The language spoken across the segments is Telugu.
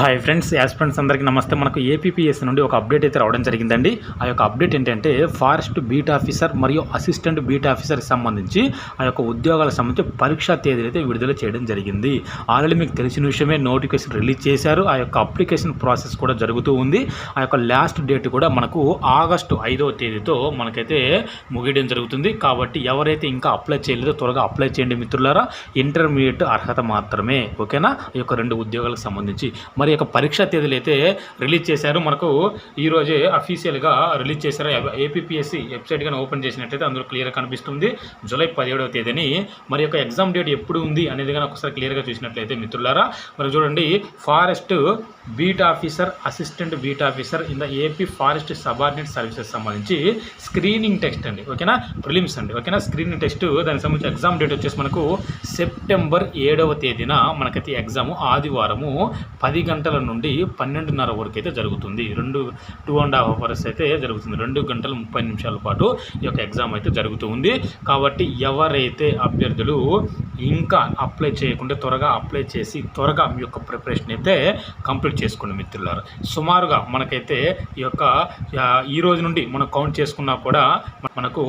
హాయ్ ఫ్రెండ్స్ యాస్ ఫ్రెండ్స్ అందరికీ నమస్తే. మనకు ఏపీపీఎస్ నుండి ఒక అప్డేట్ అయితే రావడం జరిగిందండి. ఆ యొక్క అప్డేట్ ఏంటంటే ఫారెస్ట్ బీట్ ఆఫీసర్ మరియు అసిస్టెంట్ బీట్ ఆఫీసర్కి సంబంధించి ఆ యొక్క ఉద్యోగాలకు సంబంధించి పరీక్షా తేదీలు అయితే విడుదల చేయడం జరిగింది. ఆల్రెడీ మీకు తెలిసిన విషయమే నోటిఫికేషన్ రిలీజ్ చేశారు. ఆ యొక్క అప్లికేషన్ ప్రాసెస్ కూడా జరుగుతూ ఉంది. ఆ యొక్క లాస్ట్ డేట్ కూడా మనకు ఆగస్టు ఐదవ తేదీతో మనకైతే ముగియడం జరుగుతుంది. కాబట్టి ఎవరైతే ఇంకా అప్లై చేయలేదో త్వరగా అప్లై చేయండి మిత్రులారా. ఇంటర్మీడియట్ అర్హత మాత్రమే ఓకేనా? ఈ యొక్క రెండు ఉద్యోగాలకు సంబంధించి. మరి యొక్క పరీక్షా తేదీలు అయితే రిలీజ్ చేశారు. మనకు ఈ రోజే అఫీషియల్గా రిలీజ్ చేశారు. ఏపీఎస్సి వెబ్సైట్ కానీ ఓపెన్ చేసినట్టయితే అందులో క్లియర్గా కనిపిస్తుంది. జూలై పదిహేడవ తేదీని మరి యొక్క ఎగ్జామ్ డేట్ ఎప్పుడు ఉంది అనేది కానీ ఒకసారి క్లియర్గా చూసినట్లయితే మిత్రులారా మరి చూడండి. Forest beat officer assistant beat officer in the AP forest subordinate services సంబంధించి స్క్రీనింగ్ టెస్ట్ అండి. ఓకేనా? ప్రిలిమ్స్ అండి. ఓకేనా? స్క్రీనింగ్ టెస్ట్ దానికి సంబంధించి ఎగ్జామ్ డేట్ వచ్చేసి మనకు సెప్టెంబర్ ఏడవ తేదీన మనకైతే ఎగ్జామ్ ఆదివారము పది గంటల నుండి పన్నెండున్నర వరకు అయితే జరుగుతుంది. రెండు టూ అండ్ హాఫ్ అవర్స్ అయితే జరుగుతుంది. రెండు గంటల ముప్పై నిమిషాల పాటు ఈ యొక్క ఎగ్జామ్ అయితే జరుగుతూ ఉంది. కాబట్టి ఎవరైతే అభ్యర్థులు ఇంకా అప్లై చేయకుండా త్వరగా అప్లై చేసి త్వరగా మీ యొక్క ప్రిపరేషన్ అయితే కంప్లీట్ చేసుకోండి మిత్రులారు. సుమారుగా మనకైతే ఈ యొక్క ఈ రోజు నుండి మనం కౌంట్ చేసుకున్నా కూడా మనకు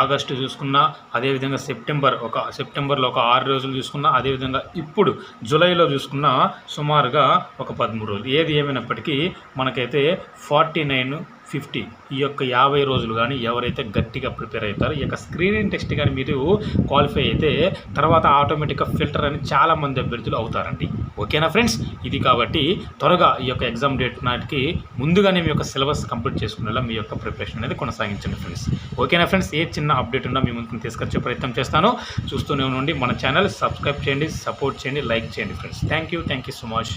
ఆగస్టు చూసుకున్నా అదేవిధంగా సెప్టెంబర్ ఒక సెప్టెంబర్లో ఒక ఆరు రోజులు చూసుకున్నా అదేవిధంగా ఇప్పుడు జూలైలో చూసుకున్నా సుమారుగా ఒక పదమూడు రోజులు. ఏది ఏమైనప్పటికీ మనకైతే ఫార్టీ నైన్ ఫిఫ్టీ ఈ యొక్క యాభై రోజులు కానీ ఎవరైతే గట్టిగా ప్రిపేర్ అవుతారో ఈ యొక్క స్క్రీనింగ్ టెస్ట్ కానీ మీరు క్వాలిఫై అయితే తర్వాత ఆటోమేటిక్గా ఫిల్టర్ అని చాలా మంది అభ్యర్థులు అవుతారండి. ఓకేనా ఫ్రెండ్స్? ఇది కాబట్టి త్వరగా ఈ యొక్క ఎగ్జామ్ డేట్ నాటికి ముందుగానే మీ యొక్క సిలబస్ కంప్లీట్ చేసుకునేలా మీ యొక్క ప్రిపరేషన్ అనేది కొనసాగించండి ఫ్రెండ్స్. ఓకేనా ఫ్రెండ్స్? ఏ చిన్న అప్డేట్ ఉన్నా మీ ముందుకు తీసుకొచ్చే ప్రయత్నం చేస్తాను. చూస్తూనే ఉండండి. మన ఛానల్ సబ్స్క్రైబ్ చేయండి సపోర్ట్ చేయండి లైక్ చేయండి friends. Thank you thank you so much.